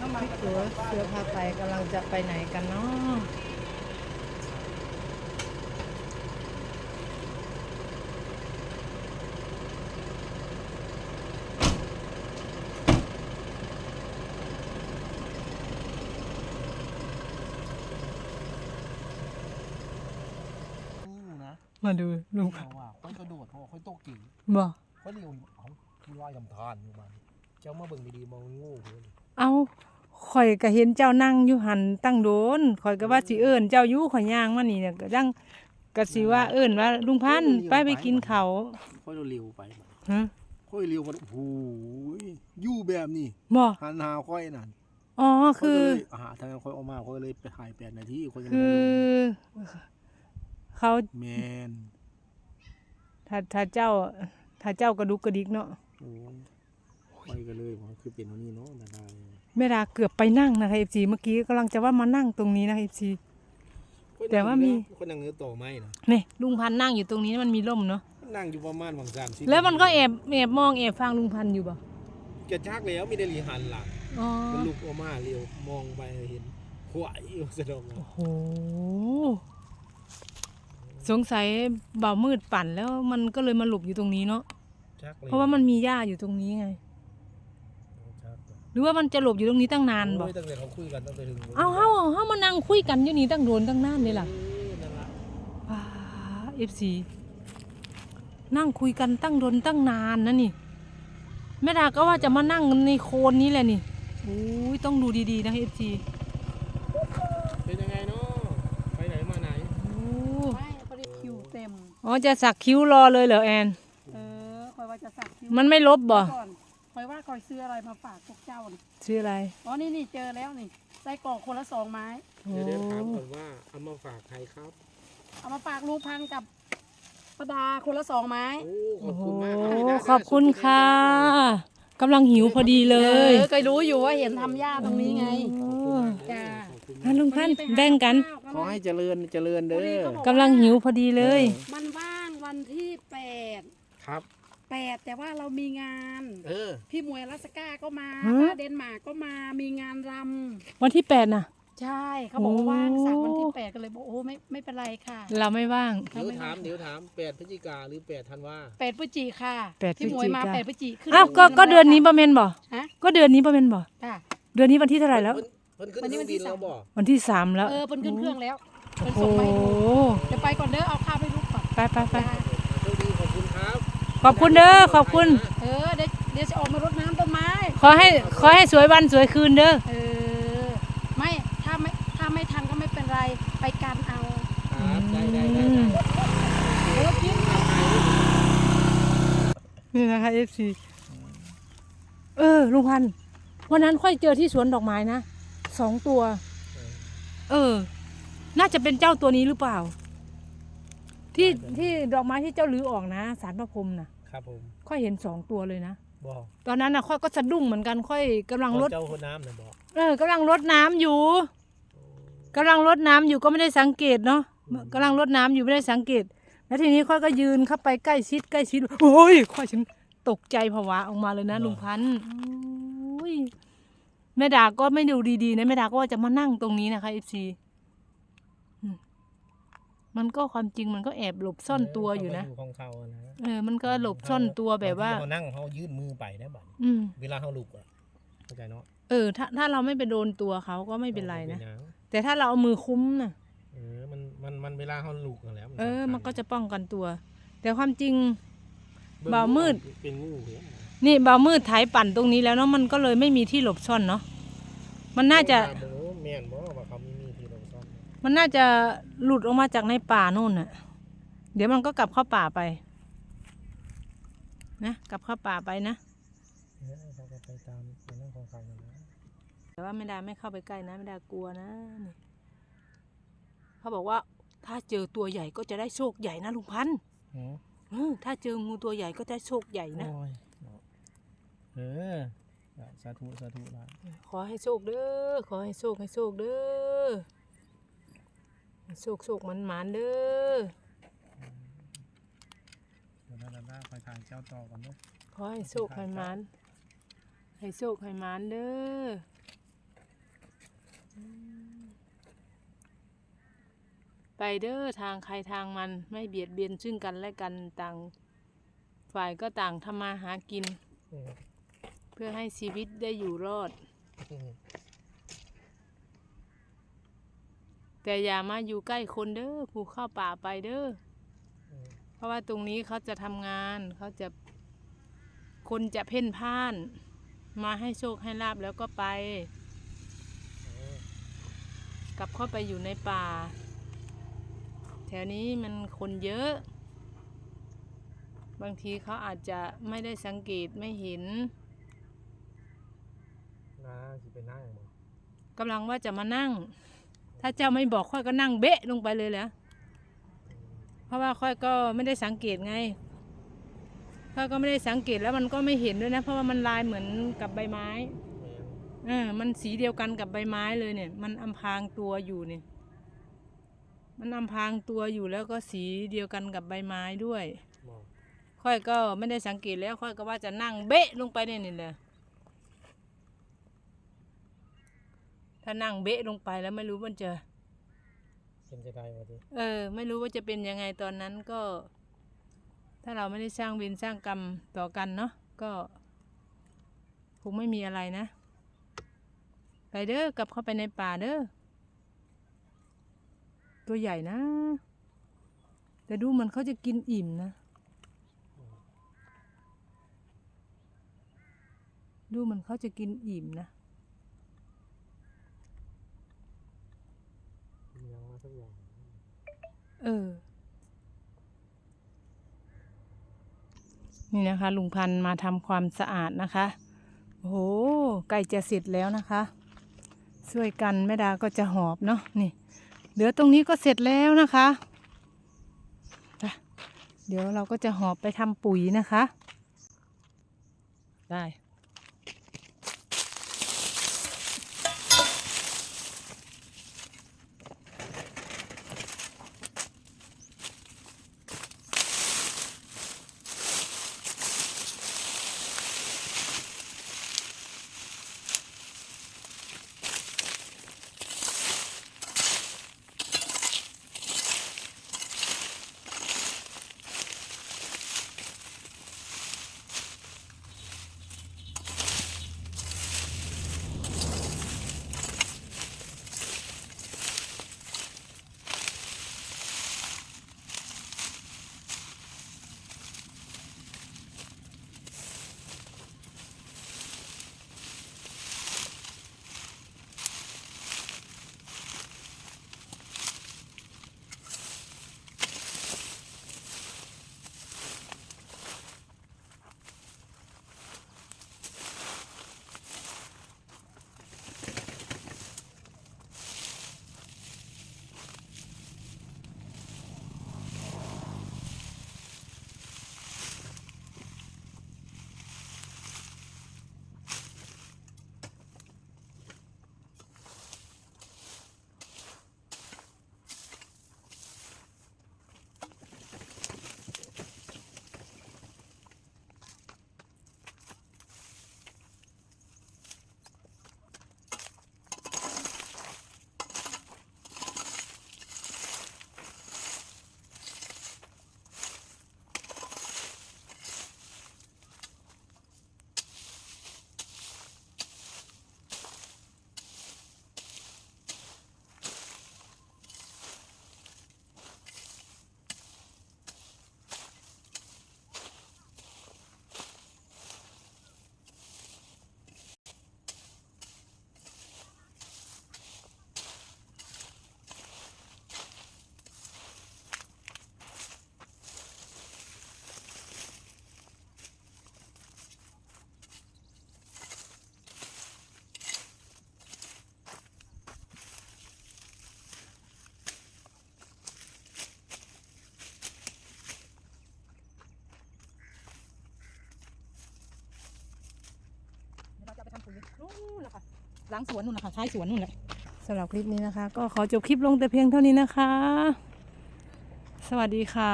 น้ำมันเสือเสือพาไปกำลังจะไปไหนกันเนาะนี่นะมาดูลุงเขาว่าค่อยกระโดดเขาบอกค่อยตกกิ่งบ่ค่อยเร็วเอาที่ว่าจำทานอยู่มันเจ้ามาเบิ่งดีๆมองโง่เลย เอาข่อยก็เห็นเจ้านั่งอยู่หันตั้งโดนข่อยก็ว่าสิเอิ้นเจ้าอยู่ข่อยย่างมานี่เนี่ยก็ยังก็สิว่าเอิ้นว่าลุงพันธุ์ไปไปกินเขาวค่อยเร็วไปมันฮะค่อยเร็วมันโอ้โหอยู่แบบนี้บ่หันหาค่อยนั่นอ๋อคือข้ยก็เลยหาทางนั้นค่อยเออกมาค่อยเลยไปถ่ายแปดนาทีค่อยยังคืไม่อลงเขาแมนถ้าถ้าเจ้า ถ้าเจ้ากระดุกกระดิกเนาะ โอ้ยค่อยก็เลยว่าคือเป็นวันนี้เนาะดาดาเลย แม่ดาเกือบไปนั่งนะคะ FC เมื่อกี้กำลังจะว่ามานั่งตรงนี้นะคะ FC แต่ว่ามี คนนั่งเนื้อต่อไม้นะนี่ลุงพันธุ์นั่งอยู่ตรงนี้มันมีร่มเนาะนั่งอยู่ประมาณบางสามสิบแล้วมันก็แอบแอบมองแอบฟังลุงพันธุ์อยู่บ่เกิดชักแล้วมีได้รีหันหลังอ๋อมันลุกออกมาเร็วมองไปเห็นขวายอยู่สะดงโอ้โหสงสัยเบามืดปั่นแล้วมันก็เลยมาหลบอยู่ตรงนี้เนาะชักเลยเพราะว่ามันมีหญ้าอยู่ตรงนี้ไงชักเลย หรือว่ามันจะหลบอยู่ตรงนี้ตั้งนานบ่โอ้ยตั้งแต่เขาคุยกันตั้งแต่ถึงเอาเฮาเฮามานั่งคุยกันอยู่นี่ตั้งโดนตั้งนานเลยล่ะเออนั่นล่ะว้า FC นั่งคุยกันตั้งโดนตั้งนานนะนี่แม่ดาก็ว่าจะมานั่งในโคนนี้แหละนี่โอ้ยต้องดูดีๆนะ FC เป็นยังไงเนาะไปไหนมาไหนโอ้ไม่พอดีคิวเต็ม อ๋อจะสักคิ้วรอเลยเหรอแอน เออคอยว่าจะสักคิวมันไม่ลบบ่ ก่อนคอยว่าคอยซื้ออะไรมาฝากพวก เจ้าน่ะชื่ออะไรอ๋อนี่นี่เจอแล้วนี่ไส้กรอกคนละสองไม้ โอ้เดี๋ยวเดี๋ยวถามก่อนว่าเอามาฝากใครครับ เอามาฝากลูกพันกับประดาคนละสองไม้ โอ้ขโอ้อบโหคุณมากรับขอบคุณค่ะกำลังหิวพอดีเลเอยอเคยรู้อยู่ว่าเห็นทำหญ้าตรงนี้ไง โอ้จ้า ขอบคุณนั่มานกลุงพันธุ์แบ่งกันขอให้เจริญเจริญเด้อ กำลังหิวพอดีเลย มันว่างวันที่แปดครับ แปดแต่ว่าเรามีงาน เออ พี่มวยรัสก้าก็มาฮะป้าเดนมาร์กก็มามีงานรวันที่แปดน่ะำใช่เขาบอกว่าว่างโอ้สักวันที่แปดก็เลยบอกโอ้ไม่ไม่เป็นไรค่ะเราไม่ว่าง เดี๋ยวถามเดี๋ยวถามแปดพฤศจิกาหรือแปดธันวาแปดพฤศจิค่ะแปดพี่หมวยมาพฤศจิกา แปดพฤศจิขึ้นอ้าวก็ขึ้ก็เดือนนี้ประเมนบ่ฮะก็เดือนนี้ประเมนบ่จ้ะ เดือนนี้วันที่เท่าไหร่แล้ว เพิ่นขึ้นวันนี้เควัรื่นองที่บินสาม แล้วบอกวันที่สามแล้วเออเพิ่นขึ้นเครื่องแล้วเพิ่นโอ้ส่งโหมาให้ดูเดี๋ยวไปก่อนเด้อเอาข้าวให้ลูกก่อนไปไปไปจ้า โชคดีขอบคุณครับ ขอบคุณเด้อขอบคุณ เออเดี๋ยวเดี๋ยวจะออกมารดน้ำต้นไม้ขอให้ขอให้สวยวันสวยคืนเด้อ เออไม่ถ้าไม่ถ้าไม่ทันก็ไม่เป็นไรไปกันเอาครับได้ได้ได้ได้เออกินนี่นะคะ FC เออลุงพันธุ์วันนั้นค่อยเจอที่สวนดอกไม้นะสองตัว เออ น่าจะเป็นเจ้าตัวนี้หรือเปล่า ที่ที่ดอกไม้ที่เจ้าลือออกนะสารพระพรหมนะครับผมค่อยเห็นสองตัวเลยนะบอกตอนนั้นนะค่อยก็สะดุ้งเหมือนกันค่อยกำลังรดเจ้าคนน้ำนะบอกเออกำลังรดน้ำอยู่กำลังรดน้ำอยู่ก็ไม่ได้สังเกตเนาะกำลังรดน้ำอยู่ไม่ได้สังเกต แล้วทีนี้ค่อยก็ยืนเข้าไปใกล้ชิดใกล้ชิดโอ้ยค่อยฉันตกใจผวาออกมาเลยนะลุงพันธุ์โอ้ยแม่ดาก็ไม่ดูดีๆนะแม่ดาก็ว่าจะมานั่งตรงนี้นะคะเอฟซี มันก็ความจริงมันก็แอบหลบซ่อนตัวอยู่นะเขาก็ของเขาอะนะเออมันก็หลบซ่อนตัวแบบว่า เขานั่งเขายื่นมือไปนะบัดนี้อืม เวลาเขาลุกอะเข้าใจเนาะเออ ถ้าถ้าเราไม่ไปโดนตัวเขาก็ไม่เป็นไรนะหยังแต่ถ้าเราเอามือคุ้มน่ะเออมันมันมันเวลาเขาลุกนั่นแหล้วเออ มันก็จะป้องกันตัว แต่ความจริง บ่าวมืด เป็นงูเหรอนี่เบามืดไถปั่นตรงนี้แล้วเนาะมันก็เลยไม่มีที่หลบซ่อนเนาะมันน่าจะ โอ้แม่นบ่ มมันน่าจะหลุดออกมาจากในป่านู่นน่ะ เดี๋ยวมันก็กลับเข้าป่าไป นะ กลับเข้าป่าไปนะเออเขาก็ไปตามเรื่องของเขาอย่างนั้นแต่ว่าไม่ได้ไม่เข้าไปใกล้นะไม่ได้กลัวนะนี่เขาบอกว่า ถ้าเจอตัวใหญ่ก็จะได้โชคใหญ่นะลุงพันธุ์หือเออถ้าเจองูตัวใหญ่ก็จะโชคใหญ่นะ โอ้ยเนาะเออสาธุสาธุละขอให้โชคเด้อ ขอให้โชคให้โชคเด้อ ให้โชคโชคมันหมานๆเด้อเดี๋ยวเราได้คอยทางเจ้าต่อกันเนาะขอให้โชคให้หมานให้โชคให้หมานเด้อไปเด้อทางใครทางมันไม่เบียดเบียนซึ่งกันและกันต่าง ฝ่ายก็ต่างทำมาหากินอืมเพื่อให้ชีวิตได้อยู่รอด อืม แต่อย่ามาอยู่ใกล้คนเด้อผู้เข้าป่าไปเด้ออืมเพราะว่าตรงนี้เขาจะทำงานเขาจะ คนจะเพ่นพ่าน มาให้โชคให้ลาบแล้วก็ไปอืมกลับเข้าไปอยู่ในป่า แถวนี้มันคนเยอะ บางทีเขาอาจจะไม่ได้สังเกตไม่เห็นน้าสิไปนั่งบ่กำลังว่าจะมานั่ง ถ้าเจ้าไม่บอกค่อยก็นั่งเบะลงไปเลยแหละอืมเพราะว่าค่อยก็ไม่ได้สังเกตไงค่อยก็ไม่ได้สังเกตแล้วมันก็ไม่เห็นด้วยนะ เพราะว่ามันลายเหมือนกับใบไม้แม่นเออมันสีเดียวกันกับใบไม้เลยเนี่ย มันอำพรางตัวอยู่เนี่ย มันอำพรางตัวอยู่แล้วก็สีเดียวกันกับใบไม้ด้วยบ่ค่อยก็ไม่ได้สังเกตแล้วค่อยก็ว่าจะนั่งเบะลงไปเนี่ยนี่แหละ ถ้านั่งเบะลงไปแล้วไม่รู้มันจะ เป็นจะได้บ่ติเออ ไม่รู้ว่าจะเป็นยังไงตอนนั้นก็ ถ้าเราไม่ได้สร้างเวรสร้างกรรมต่อกันเนาะก็คงไม่มีอะไรนะ ไปเด้อกลับเข้าไปในป่าเด้อตัวใหญ่นะ แต่ดูเหมันเขาจะกินอิ่มนะดูเหมันเขาจะกินอิ่มนะ มีหยังมาสักอย่างเออ นี่นะคะ ลุงพันมาทำความสะอาดนะคะ โอ้โหใกล้จะเสร็จแล้วนะคะ ช่วยกันแม่ดาก็จะหอบเนาะนี่ เหลือตรงนี้ก็เสร็จแล้วนะคะไปเดี๋ยวเราก็จะหอบไปทำปุ๋ยนะคะ ได้ หล้างสวนนู่นนะคะท้ายสวนนู่นแหละสำหรับคลิปนี้นะคะ ก็ขอจบคลิปลงแต่เพียงเท่านี้นะคะ สวัสดีค่ะ